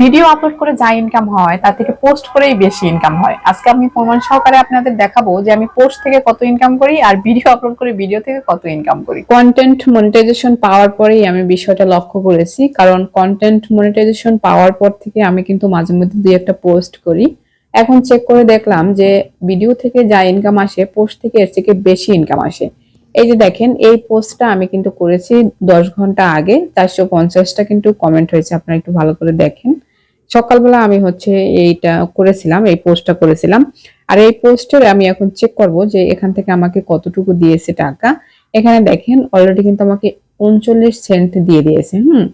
Video upload করে যা income হয়, তার থেকে পোস্ট করেই বেশি ইনকাম হয়। আজকে আমি প্রমাণ সহকারে আপনাদের দেখাবো যে আমি পোস্ট থেকে কত ইনকাম করি আর ভিডিও আপলোড করে ভিডিও থেকে কত ইনকাম করি। কন্টেন্ট মনিটাইজেশন পাওয়ার পরেই আমি বিষয়টা লক্ষ্য করেছি, কারণ কন্টেন্ট মনিটাইজেশন পাওয়ার পর থেকে আমি কিন্তু মাঝে মধ্যে দুই একটা পোস্ট করি। এখন চেক করে দেখলাম যে ভিডিও থেকে যা ইনকাম আসে পোস্ট থেকে এর থেকে বেশি ইনকাম আসে। এই যে দেখেন, এই পোস্টটা আমি কিন্তু করেছি দশ ঘণ্টা আগে, চারশো পঞ্চাশটা কিন্তু কমেন্ট হয়েছে, আপনারা একটু ভালো করে দেখেন। সকালবেলা আমি হচ্ছে এইটা করেছিলাম, এই পোস্টটা করেছিলাম। আর এই পোস্টের আমি এখন চেক করব যে এখান থেকে আমাকে কতটুকু দিয়েছে টাকা। এখানে দেখেন অলরেডি কিন্তু আমাকে উনচল্লিশ সেন্ট দিয়ে দিয়েছে, হুম?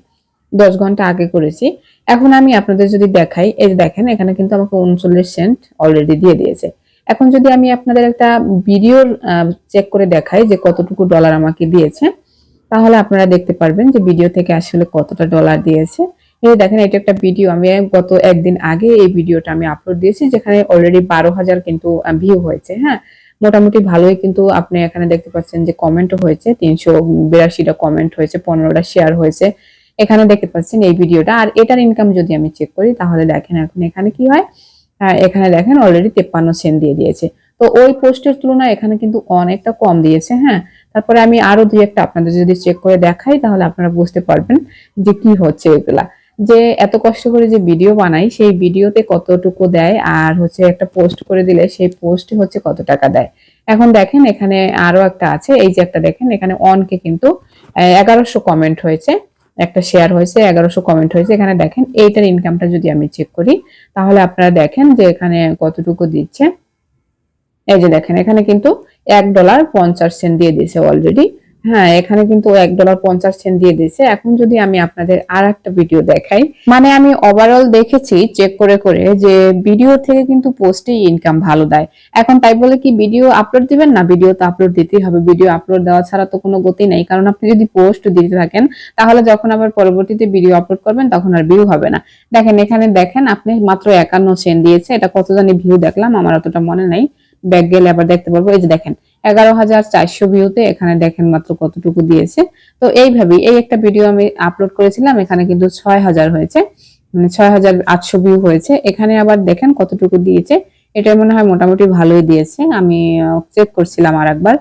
দশ ঘণ্টা আগে করেছি। এখন আমি আপনাদের যদি দেখাই, এই দেখেন, এখানে কিন্তু আমাকে উনচল্লিশ সেন্ট অলরেডি দিয়ে দিয়েছে। এখন যদি আমি আপনাদের একটা ভিডিওর চেক করে দেখাই যে কতটুকু ডলার আমাকে দিয়েছে, তাহলে আপনারা দেখতে পারবেন যে ভিডিও থেকে আসলে কতটা ডলার দিয়েছে। এই দেখেন, এটা একটা ভিডিও আমি গত একদিন আগে এই ভিডিওটা আমি আপলোড দিয়েছি, যেখানে অলরেডি বারো হাজার কিন্তু ভিউ হয়েছে হ্যাঁ? মোটামুটি ভালোই কিন্তু আপনি এখানে দেখতে পাচ্ছেন যে কমেন্টও হয়েছে, তিনশো বিরাশিটা কমেন্ট হয়েছে, পনেরোটা শেয়ার হয়েছে। এখানে দেখতে পাচ্ছেন এই ভিডিওটা আর এটার ইনকাম যদি আমি চেক করি, তাহলে দেখেন এখন এখানে কি হয়? এখানে দেখেন অলরেডি তেপ্পান্ন সেন্ট দিয়ে দিয়েছে। তো ওই পোস্টের তুলনায় এখানে কিন্তু অনেকটা কম দিয়েছে হ্যাঁ। তারপরে আমি আরও দুই একটা আপনাদের যদি চেক করে দেখাই, তাহলে আপনারা বুঝতে পারবেন যে কি হচ্ছে এগুলা। যে এত কষ্ট করে যে ভিডিও বানাই, সেই ভিডিওতে কতটুকু দেয় আর হচ্ছে একটা পোস্ট করে দিলে সেই পোস্টে হচ্ছে কত টাকা দেয়। এখন দেখেন এখানে আরও একটা আছে, এই যে একটা দেখেন, এখানে অনকে কিন্তু এগারোশো কমেন্ট হয়েছে। একটা শেয়ার হয়েছে, এগারোশো কমেন্ট হয়েছে। এখানে দেখেন, এইটার ইনকামটা যদি আমি চেক করি, তাহলে আপনারা দেখেন যে এখানে কতটুকু দিচ্ছে। এই যে দেখেন, এখানে কিন্তু এক ডলার পঞ্চাশ সেন্ট দিয়ে দিয়েছে অলরেডি হ্যাঁ এখানে কিন্তু এক ডলার পঞ্চাশ সেন্ট দিয়ে দিয়েছে। এখন যদি আমি আপনাদের আর একটা ভিডিও দেখাই মানে আমি ওভারঅল দেখেছি চেক করে করে যে ভিডিও থেকে কিন্তু পোস্টে ইনকাম ভালো দেয়। এখন তাই বলে কি ভিডিও আপলোড দিবেন না? ভিডিও তো আপলোড দিতেই হবে। ভিডিও আপলোড দেওয়া ছাড়া তো কোনো গতি নেই। কারণ আপনি যদি পোস্ট দিতে থাকেন, তাহলে যখন আবার পরবর্তীতে ভিডিও আপলোড করবেন, তখন আর ভিউ হবে না। দেখেন, এখানে দেখেন, আপনি মাত্র একান্ন সেন্ট দিয়েছে। এটা কত জানি ভিউ দেখলাম, আমার অতটা মনে নাই। ব্যাক গেলে আবার দেখতে পারব এই যে দেখেন, এগারো হাজার চারশো ভিউতে এখানে দেখেন মাত্র কতটুকু দিয়েছে। তো এইভাবেই, এই একটা ভিডিও আমি আপলোড করেছিলাম, এখানে কিন্তু ছয় হাজার হয়েছে মানে ছয় হাজার আটশো ভিউ হয়েছে। এখানে আবার দেখেন কতটুকু দিয়েছে, এটা মনে হয় মোটামুটি ভালোই দিয়েছে, আমি চেক করছিলাম আর একবার।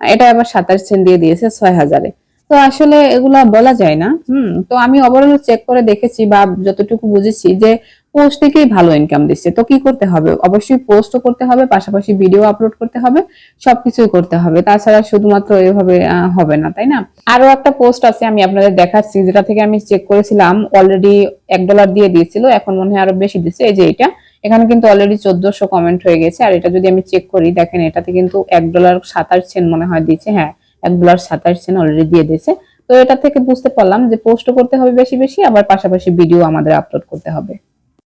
এটা আবার সাতাশ সেন্ট দিয়ে দিয়েছে ছয় হাজারে। তো আসলে এগুলা বলা যায় না, হুম, তো আমি ওভারঅল চেক করে দেখেছি বা যতটুকু বুঝেছি যে পোস্ট থেকেই ভালো ইনকাম দিচ্ছে। তো কি করতে হবে? অবশ্যই পোস্টও করতে হবে, পাশাপাশি ভিডিও আপলোড করতে হবে, সবকিছুই করতে হবে। তাছাড়া শুধুমাত্র এভাবে হবে না, তাই না? আরও একটা পোস্ট আছে, আমি আপনাদের দেখাচ্ছি, যেটা থেকে আমি চেক করেছিলাম অলরেডি এক ডলার দিয়ে দিয়েছিল, এখন মনে হয় আরও বেশি দিচ্ছে। এই যে এটা, এখানে কিন্তু অলরেডি চোদ্দশো কমেন্ট হয়ে গেছে, আর এটা যদি আমি চেক করি, দেখেন এটাতে কিন্তু এক ডলার সাতাশ সেন্ট মনে হয় দিয়েছে হ্যাঁ এক ডলার সাতাশ সেন্ট অলরেডি দিয়ে দিয়েছে। তো এটা থেকে বুঝতে পারলাম যে পোস্ট করতে হবে বেশি বেশি, আবার পাশাপাশি ভিডিও আমাদের আপলোড করতে হবে।